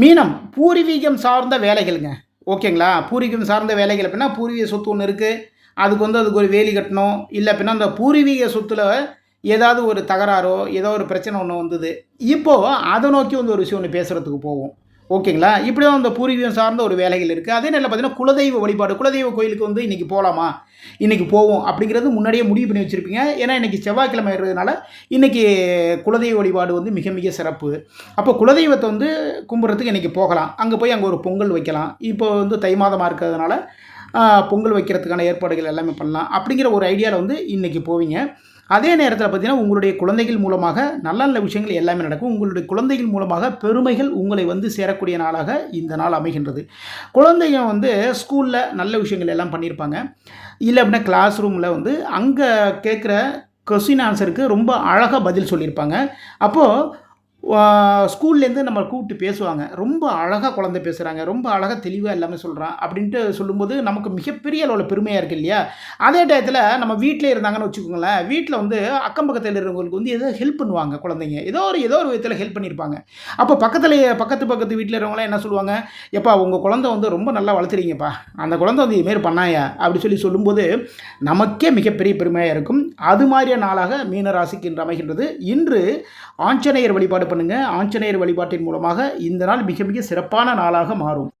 மீனம் பூர்வீகம் சார்ந்த வேலைகளுங்க. ஓகேங்களா? பூர்வீகம் சார்ந்த வேலைகள் அப்படின்னா பூர்வீக சொத்து ஒன்று இருக்குது அதுக்கு வந்து அதுக்கு ஒரு வேலி கட்டணும். இல்லை அப்படின்னா அந்த பூர்வீக சொத்தில் ஏதாவது ஒரு தகராறோ ஏதோ ஒரு பிரச்சனை ஒன்று வந்தது. இப்போது அதை நோக்கி வந்து ஒரு விஷயம் ஒன்று பேசுகிறதுக்கு போவோம். ஓகேங்களா? இப்படி தான் அந்த பூர்வீகம் சார்ந்த ஒரு வேலைகள் இருக்குது அதே நேரம் பார்த்தீங்கன்னா குலதெய்வ வழிபாடு. குலதெய்வ கோயிலுக்கு வந்து இன்றைக்கி போகலாமா இன்றைக்கி போவோம். அப்படிங்கிறது முன்னாடியே முடிவு பண்ணி வச்சுருப்பீங்க. ஏன்னா இன்றைக்கி செவ்வாய்க்கிழமை இருக்கிறதுனால இன்றைக்கி குலதெய்வ வழிபாடு வந்து மிக மிக சிறப்பு. அப்போ குலதெய்வத்தை வந்து கும்பிட்றதுக்கு இன்றைக்கி போகலாம். அங்கே போய் அங்கே ஒரு பொங்கல் வைக்கலாம். இப்போ வந்து தை மாதமாக இருக்கிறதுனால பொங்கல் வைக்கிறதுக்கான ஏற்பாடுகள் எல்லாமே பண்ணலாம். அப்படிங்கிற ஒரு ஐடியாவில் வந்து இன்றைக்கி போவீங்க. அதே நேரத்தில் பார்த்தீங்கன்னா உங்களுடைய குழந்தைகள் மூலமாக நல்ல நல்ல விஷயங்கள் எல்லாமே நடக்கும். உங்களுடைய குழந்தைகள் மூலமாக பெருமைகள் உங்களை வந்து சேரக்கூடிய நாளாக இந்த நாள் அமைகின்றது. குழந்தைங்க வந்து ஸ்கூலில் நல்ல விஷயங்கள் எல்லாம் பண்ணியிருப்பாங்க இல்லை அப்படின்னா கிளாஸ் ரூமில் வந்து அங்கே கேட்குற கொஸ்டின் ஆன்சருக்கு ரொம்ப அழகாக பதில் சொல்லியிருப்பாங்க அப்போது ஸ்கூல்லேருந்து நம்ம கூப்பிட்டு பேசுவாங்க. ரொம்ப அழகாக குழந்தை பேசுகிறாங்க ரொம்ப அழகாக தெளிவாக எல்லாமே சொல்கிறான் அப்படின்ட்டு சொல்லும்போது நமக்கு மிகப்பெரிய அளவில் பெருமையாக இருக்குது இல்லையா? அதே டயத்தில் நம்ம வீட்டிலே இருந்தாங்கன்னு வச்சுக்கோங்களேன் வீட்டில் வந்து அக்கம் பக்கத்தில் இருக்கிறவங்களுக்கு வந்து ஏதோ ஹெல்ப் பண்ணுவாங்க குழந்தைங்க. ஏதோ ஒரு ஏதோ ஒரு விதத்தில் ஹெல்ப் பண்ணியிருப்பாங்க. அப்போ பக்கத்தில் பக்கத்து பக்கத்து வீட்டில் இருக்கிறவங்களாம் என்ன சொல்லுவாங்க? எப்பா உங்கள் குழந்தை வந்து ரொம்ப நல்லா வளர்த்துறீங்கப்பா. அந்த குழந்தை வந்து இதுமாரி பண்ணாயா? அப்படி சொல்லி சொல்லும்போது நமக்கே மிகப்பெரிய பெருமையாக இருக்கும். அது மாதிரியான நாளாக மீனராசிக்கு இன்று அமைகின்றது. இன்று ஆஞ்சநேயர் வழிபாடு பண்ணுங்கள் ஆஞ்சநேயர் வழிபாட்டின் மூலமாக இந்த நாள் மிக மிக சிறப்பான நாளாக மாறும்.